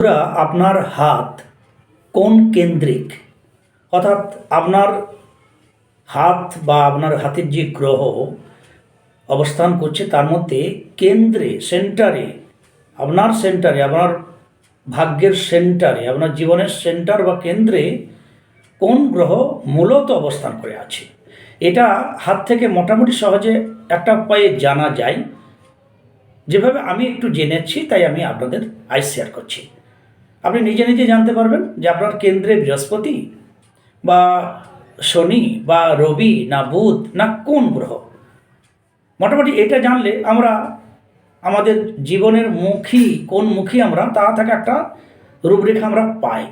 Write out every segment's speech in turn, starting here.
বন্ধুরা, আপনার হাত কোন কেন্দ্রিক? অর্থাৎ আপনার হাত বা আপনার হাতের যে গ্রহ অবস্থান করছে তার মধ্যে কেন্দ্রে সেন্টারে আপনার সেন্টারে আপনার ভাগ্যের সেন্টারে আপনার জীবনের সেন্টার বা কেন্দ্রে কোন গ্রহ মূলত অবস্থান করে আছে? এটা হাত থেকে মোটামুটি সহজে একটা উপায়ে জানা যায়। যেভাবে আমি একটু জেনেছি তাই আমি আপনাদের আই শেয়ার করছি। আপনি নিজে নিজে জানতে পারবেন যে আপনার কেন্দ্রে বৃহস্পতি বা শনি বা রবি না বুধ না কোন গ্রহ। মোটামুটি এটা জানলে আমরা আমাদের জীবনের মুখী, কোন মুখী আমরা, তা থেকে একটা রূপরেখা আমরা পাই।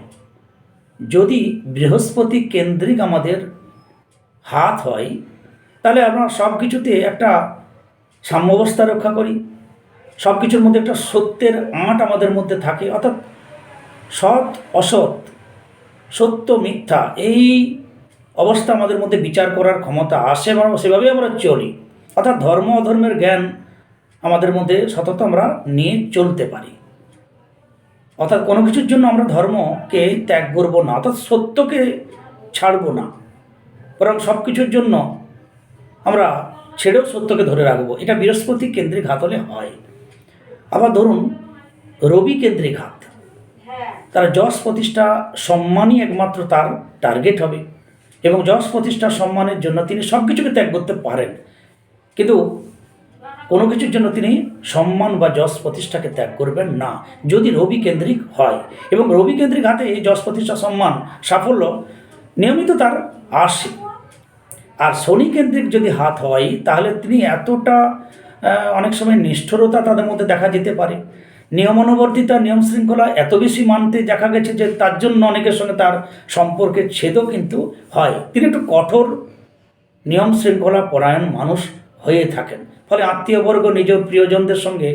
যদি বৃহস্পতি কেন্দ্রিক আমাদের হাত হয়, তাহলে আমরা সব কিছুতে একটা সাম্যবস্থা রক্ষা করি। সব কিছুর মধ্যে একটা সত্যের আঁট আমাদের মধ্যে থাকে। অর্থাৎ সৎ, অসৎ, সত্য, মিথ্যা, এই অবস্থা আমাদের মধ্যে বিচার করার ক্ষমতা আসে এবং সেভাবেই আমরা চলি। অর্থাৎ ধর্ম, অধর্মের জ্ঞান আমাদের মধ্যে সতত আমরা নিয়ে চলতে পারি। অর্থাৎ কোনো কিছুর জন্য আমরা ধর্মকে ত্যাগ করব না, অর্থাৎ সত্যকে ছাড়ব না। বরং সব কিছুর জন্য আমরা ছেড়েও সত্যকে ধরে রাখব। এটা বৃহস্পতি কেন্দ্রিক হাত হলে হয়। আবার ধরুন, রবি কেন্দ্রিক হাত। তার যশ প্রতিষ্ঠা সম্মানই একমাত্র তার টার্গেট হবে। এবং যশ প্রতিষ্ঠা সম্মানের জন্য তিনি সব কিছুকে ত্যাগ করতে পারেন। কিন্তু কোনো কিছুর জন্য তিনি সম্মান বা যশ প্রতিষ্ঠাকে ত্যাগ করবেন না, যদি রবি কেন্দ্রিক হয়। এবং রবি কেন্দ্রিক হাতে এই যশ প্রতিষ্ঠা সম্মান সাফল্য নিয়মিত তার আসে। আর শনি কেন্দ্রিক যদি হাত হয়, তাহলে তিনি এতটা অনেক সময় নিষ্ঠুরতা তাদের মধ্যে দেখা যেতে পারে। নিয়মানুবর্তিতা নিয়ম শৃঙ্খলা এত বেশি মানতে দেখা গেছে যে তার জন্য অনেকের সঙ্গে তার সম্পর্কের ছেদও কিন্তু হয়। তিনি একটু কঠোর নিয়ম শৃঙ্খলা পরায়ণ মানুষ হয়ে থাকেন। ফলে আত্মীয়বর্গ, নিজ প্রিয়জনদের সঙ্গে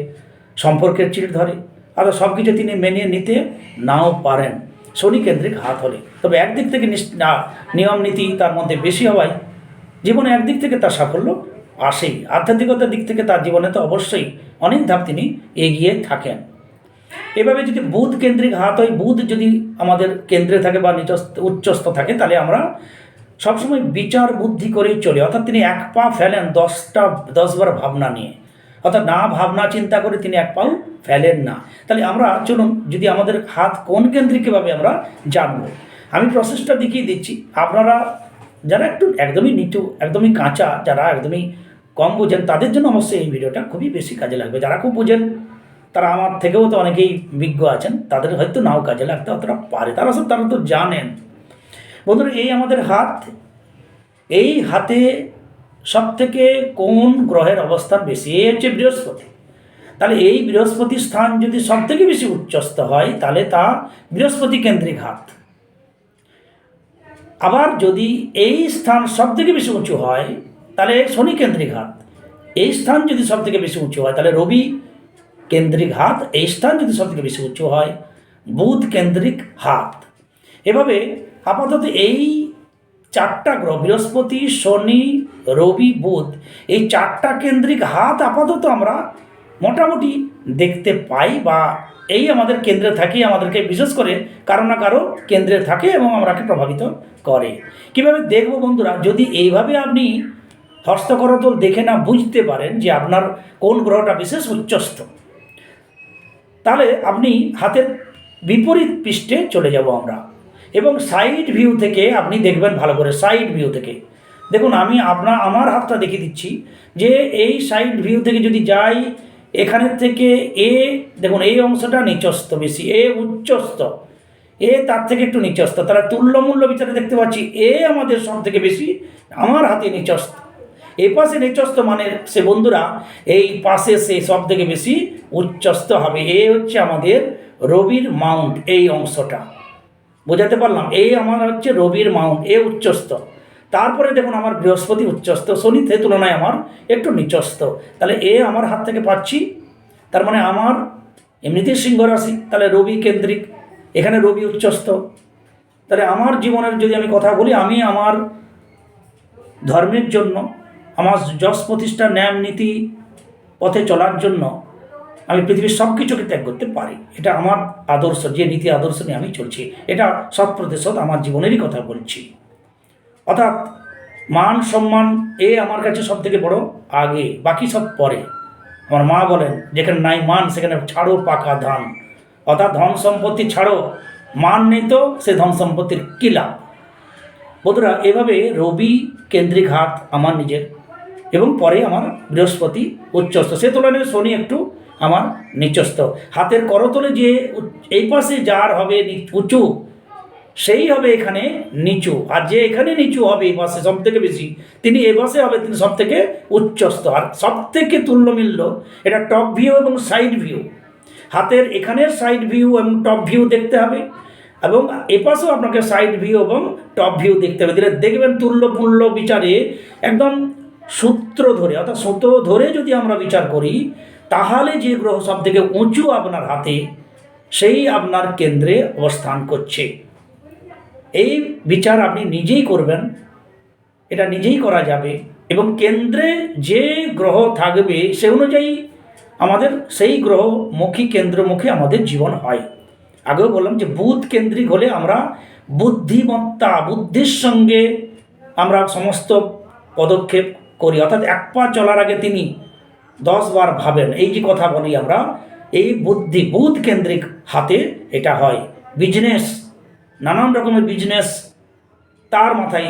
সম্পর্কের চিড় ধরে। আর সব কিছু তিনি মেনে নিতে নাও পারেন। শনি কেন্দ্রিক হাত হলে। তবে একদিক থেকে নিয়ম নীতি তার মধ্যে বেশি হওয়ায় জীবনে একদিক থেকে তার সাফল্য আসেই। আধ্যাত্মিকতার দিক থেকে তার জীবনে তো অবশ্যই অনেক ধাপ তিনি এগিয়ে থাকেন। এভাবে যদি বুধ কেন্দ্রিক হাত হয়, বুধ যদি আমাদের কেন্দ্রে থাকে বা নিচস্থ, উচ্চস্থ থাকে, তাহলে আমরা সবসময় বিচার বুদ্ধি করেই চলি। অর্থাৎ তিনি এক পা ফেলেন দশটা, দশবার ভাবনা নিয়ে। অর্থাৎ না ভাবনা চিন্তা করে তিনি এক পাও ফেলেন না। তাহলে আমরা চলুন, যদি আমাদের হাত কোন কেন্দ্রিকভাবে আমরা জানব। আমি প্রসেসটা দেখিয়ে দিচ্ছি। আপনারা যারা একটু একদমই নিচু, একদমই কাঁচা, যারা একদমই কম বোঝেন, তাদের জন্য অবশ্যই এই ভিডিওটা খুবই বেশি কাজে লাগবে। যারা খুব বোঝেন, তারা আমার থেকেও তো অনেকেই বিজ্ঞ আছেন, তাদের হয়তো নাও কাজে লাগতে অতটা পারে। তারা সব তারা তো জানেন। বন্ধুরা, এই আমাদের হাত, এই হাতে সব থেকে কোন গ্রহের অবস্থান বেশি? এই হচ্ছে বৃহস্পতি। তাহলে এই বৃহস্পতি স্থান যদি সব থেকে বেশি উচ্চস্থ হয়, তাহলে তা বৃহস্পতি কেন্দ্রিক হাত। আবার যদি এই স্থান সব থেকে বেশি উঁচু হয়, তাহলে শনি কেন্দ্রিক হাত এই স্থান যদি সব থেকে বেশি উঁচু হয়, তাহলে রবি কেন্দ্রিক হাত এই স্থান যদি সব থেকে বেশি উঁচু হয়, বুধ কেন্দ্রিক হাত এভাবে আপাতত এই চারটা গ্রহ, বৃহস্পতি, শনি, রবি, বুধ, এই চারটা কেন্দ্রিক হাত আপাতত আমরা মোটামুটি দেখতে পাই বা এই আমাদের কেন্দ্রে থাকি, আমাদেরকে বিশেষ করে কারও না কারও কেন্দ্রে থাকে এবং আমরাকে প্রভাবিত করে। কীভাবে দেখব বন্ধুরা? যদি এইভাবে আপনি হস্তকরতল দেখে না বুঝতে পারেন যে আপনার কোন গ্রহটা বিশেষ উচ্চস্থ, তাহলে আপনি হাতের বিপরীত পৃষ্ঠে চলে যাব আমরা এবং সাইড ভিউ থেকে আপনি দেখবেন ভালো করে সাইড ভিউ থেকে। দেখুন, আমি আপনার আমার হাতটা দেখিয়ে দিচ্ছি যে এই সাইড ভিউ থেকে যদি যাই এখানের থেকে এ, দেখুন, এই অংশটা নিচস্থ বেশি, এ উচ্চস্থ, এ তার থেকে একটু নিচস্থ, তাহলে তুল্যমূল্য বিচারে দেখতে পাচ্ছি এ আমাদের সব থেকে বেশি, আমার হাতে নিচস্থ। এ পাশে নিচস্থ মানে সে বন্ধুরা, এই পাশে সে সব থেকে বেশি উচ্চস্থ হবে, এ হচ্ছে আমাদের রবির মাউন্ট, এই অংশটা। বোঝাতে পারলাম এই আমার হচ্ছে রবির মাউন্ট, এ উচ্চস্থ। তারপরে দেখুন আমার বৃহস্পতি উচ্চস্থ শনি সে তুলনায় আমার একটু নিচস্থ। তাহলে এ আমার হাত থেকে পাচ্ছি, তার মানে আমার এমনিতেই সিংহ রাশি, তাহলে রবি কেন্দ্রিক, এখানে রবি উচ্চস্থ। তাহলে আমার জীবনের যদি আমি কথা বলি, আমি আমার ধর্মের জন্য, আমার যশ প্রতিষ্ঠা, ন্যায়, নীতি, পথে চলার জন্য আমি পৃথিবীর সব কিছুকে ত্যাগ করতে পারি। এটা আমার আদর্শ, যে নীতি, আদর্শ নিয়ে আমি চলছি, এটা শত প্রতিশত আমার জীবনেরই কথা বলছি। অর্থাৎ মান, সম্মান, এ আমার কাছে সব থেকে বড়, আগে, বাকি সব পরে। আমার মা বলেন, যেখানে নাই মান, সেখানে ছাড়ো পাকা ধান। অর্থাৎ ধন সম্পত্তি ছাড়ো, মান নেই তো, সে ধন সম্পত্তির কী লাভ? বন্ধুরা, এভাবে রবি কেন্দ্রিক হাত আমার নিজের, এবং পরে আমার বৃহস্পতি উচ্চস্থ। সে তুলনায় শনি একটু আমার নিচস্থ। হাতের করতলে যে এই পাশে যার হবে উঁচু সেই হবে এখানে নিচু। আর যে এখানে নিচু হবে, এই পাশে সব থেকে বেশি, তিনি এ পাশে হবে, তিনি সব থেকে উচ্চস্থ। আর সব থেকে তুল্য তুল্যমিল্য, এটা টপ ভিউ এবং সাইড ভিউ হাতের এখানের সাইড ভিউ এবং টপ ভিউ দেখতে হবে, এবং এপাশেও আপনাকে সাইড ভিউ এবং টপ ভিউ দেখতে হবে। দিলে দেখবেন তুল্য মূল্য বিচারে একদম সূত্র ধরে, অর্থাৎ সূত্র ধরে যদি আমরা বিচার করি, তাহলে যে গ্রহ সব থেকে উঁচু আপনার হাতে, সেই আপনার কেন্দ্রে অবস্থান করছে। এই বিচার আপনি নিজেই করবেন, এটা নিজেই করা যাবে এবং কেন্দ্রে যে গ্রহ থাকবে সে অনুযায়ী আমাদের সেই গ্রহমুখী কেন্দ্রমুখী আমাদের জীবন হয়। আগেও বললাম যে বুধ কেন্দ্রিক হলে আমরা বুদ্ধিমত্তা, বুদ্ধির সঙ্গে আমরা সমস্ত পদক্ষেপ করি। অর্থাৎ এক পা চলার আগে তিনি দশ বার ভাবেন, এই যে কথা বলি আমরা, এই বুদ্ধি, বুধ কেন্দ্রিক হাতে এটা হয়। বিজনেস নানান রকমের বিজনেস তার মাথায়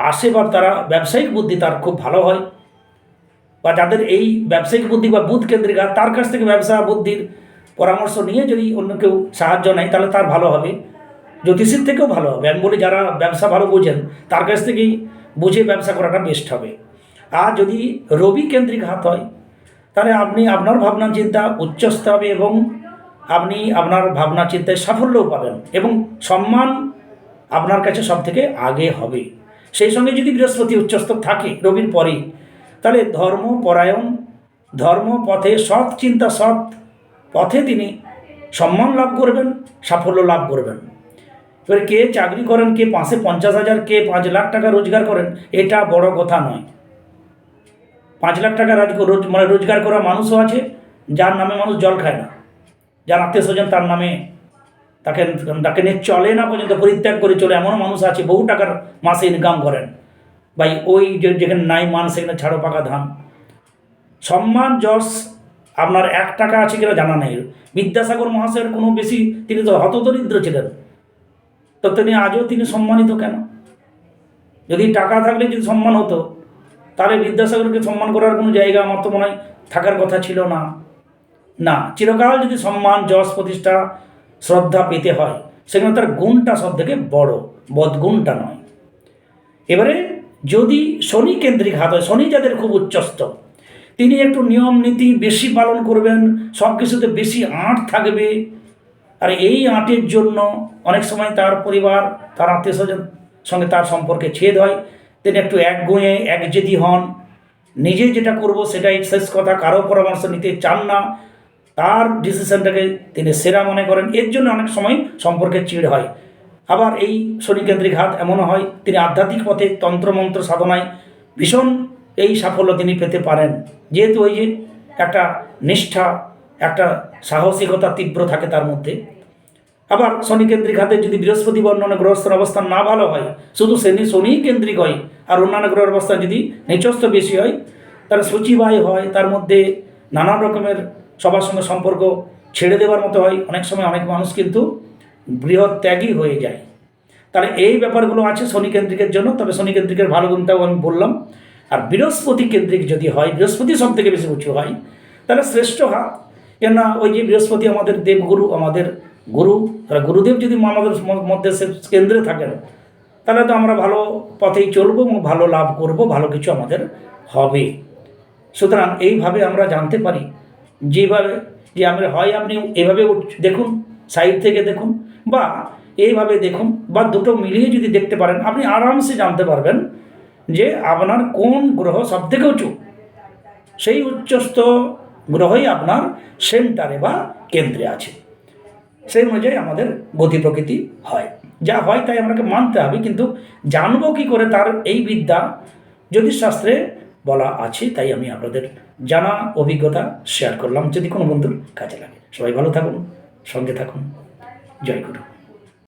আসে বা তারা ব্যবসায়িক বুদ্ধি তার খুব ভালো হয়। বা যাদের এই ব্যবসায়িক বুদ্ধি বা বুধ কেন্দ্রিক তার কাছ থেকে ব্যবসা বুদ্ধির পরামর্শ নিয়ে যদি অন্য কেউ সাহায্য নেয়, তাহলে তার ভালো হবে। জ্যোতিষীর থেকেও ভালো হবে। আমি বলি, যারা ব্যবসা ভালো বোঝেন, তার কাছ থেকেই বুঝে ব্যবসা করাটা বেস্ট হবে। আর যদি রবি কেন্দ্রিক হাত হয়, তাহলে আপনি আপনার ভাবনা, চিন্তা উচ্চস্ত হবে এবং আপনি আপনার ভাবনা চিন্তায় সাফল্যও পাবেন এবং সম্মান আপনার কাছে সব থেকে আগে হবে। সেই সঙ্গে যদি বৃহস্পতি উচ্চস্থ থাকে, রবির পরেই, তাহলে ধর্ম, পরায়ণ, ধর্ম, পথে সৎ চিন্তা, সৎ পথে তিনি সম্মান লাভ করবেন, সাফল্য লাভ করবেন। এবার কে চাকরি করেন, কে পাঁচে পঞ্চাশ হাজার, কে পাঁচ লাখ টাকা রোজগার করেন, এটা বড় কথা নয়। পাঁচ লাখ টাকা রোজ মানে রোজগার করা মানুষও আছে, যার নামে মানুষ জল খায় না। যার আত্মীয় স্বজন তার নামে তাকে তাকে নিয়ে চলে না পর্যন্ত, পরিত্যাগ করে চলে। এমনও মানুষ আছে, বহু টাকার মাসে ইনকাম করেন। ভাই, ওই যেখানে নাই মান, সেখানে ছাড়ো পাকা ধান। সম্মান, যশ, আপনার এক টাকা আছে কিনা জানা নেই। বিদ্যাসাগর মহাশয়ের কোনো বেশি তিনি তো হতদরিদ্র ছিলেন। তো তিনি আজও তিনি সম্মানিত কেন? যদি টাকা থাকলে যদি সম্মান হতো, তাহলে বিদ্যাসাগরকে সম্মান করার কোনো জায়গা আমার তো মনে হয় থাকার কথা ছিল না। না, চিরকাল যদি সম্মান, যশ, প্রতিষ্ঠা, শ্রদ্ধা পেতে হয়, সেখানে তার গুণটা সব থেকে বড়, বদগুণটা নয়। এবারে যদি শনি কেন্দ্রিক হাত হয়, শনি যাদের খুব উচ্চস্থ, তিনি একটু নিয়ম, নীতি বেশি পালন করবেন, সব কিছুতে বেশি আঁট থাকবে, আর এই আঁটের জন্য অনেক সময় তার পরিবার, তার আত্মীয় স্বজন সঙ্গে তার সম্পর্কে ছেদ হয়, তিনি একটু এক একগুঁয়ে একজেদি হন, নিজে যেটা করব সেটাই শেষ কথা, কারও পরামর্শ নিতে চান না তার ডিসিশনটাকে তিনি সেরা মনে করেন। এর জন্য অনেক সময় সম্পর্কে চিড় হয়। আবার এই শনিকেন্দ্রিক হাত এমনও হয়, তিনি আধ্যাত্মিক পথে তন্ত্রমন্ত্র সাধনায় ভীষণ এই সাফল্য তিনি পেতে পারেন। যেহেতু ওই যে একটা নিষ্ঠা, একটা সাহসিকতা তীব্র থাকে তার মধ্যে। আবার শনি কেন্দ্রিক হাতে যদি বৃহস্পতি বর্ণনে গ্রহস্থর অবস্থান না ভালো হয়, শুধু শনি শনি কেন্দ্রিক হয়, আর অন্যান্য গ্রহের অবস্থান যদি নিচস্থ বেশি হয় তাহলে সূচিবায় হয়, তার মধ্যে নানান রকমের সবার সঙ্গে সম্পর্ক ছেড়ে দেওয়ার মতো হয়। অনেক সময় অনেক মানুষ কিন্তু বৃহৎ ত্যাগী হয়ে যায়। তাহলে এই ব্যাপারগুলো আছে শনি কেন্দ্রিকের জন্য, তবে শনি কেন্দ্রিকের ভালো গুণটাও আমি বললাম। আর বৃহস্পতি কেন্দ্রিক যদি হয়, বৃহস্পতি সব থেকে বেশি উঁচু হয়, তাহলে শ্রেষ্ঠ হাত। কেননা ওই যে বৃহস্পতি আমাদের দেবগুরু, আমাদের গুরু তাহলে গুরুদেব যদি আমাদের মধ্যে সে কেন্দ্রে থাকেন, তাহলে তো আমরা ভালো পথেই চলবো এবং ভালো লাভ করব, ভালো কিছু আমাদের হবে। সুতরাং এইভাবে আমরা জানতে পারি যেভাবে, যে আমরা, হয় আপনি এভাবে দেখুন সাইড থেকে দেখুন, বা এইভাবে দেখুন, বা দুটো মিলিয়ে যদি দেখতে পারেন, আপনি আরামসে জানতে পারবেন যে আপনার কোন গ্রহ সব থেকে উঁচু। সেই উচ্চস্থ গ্রহই আপনার সেন্টারে বা কেন্দ্রে আছে। সেই অনুযায়ী আমাদের গতি প্রকৃতি হয়। যা হয় তাই আমাকে মানতে হবে, কিন্তু জানব কি করে তার এই বিদ্যা? জ্যোতিষশাস্ত্রে বলা আছে, তাই আমি আপনাদের জানা অভিজ্ঞতা শেয়ার করলাম। যদি কোনো বন্ধুর কাজে লাগে, সবাই ভালো থাকুন, সঙ্গে থাকুন। জয় গুরু।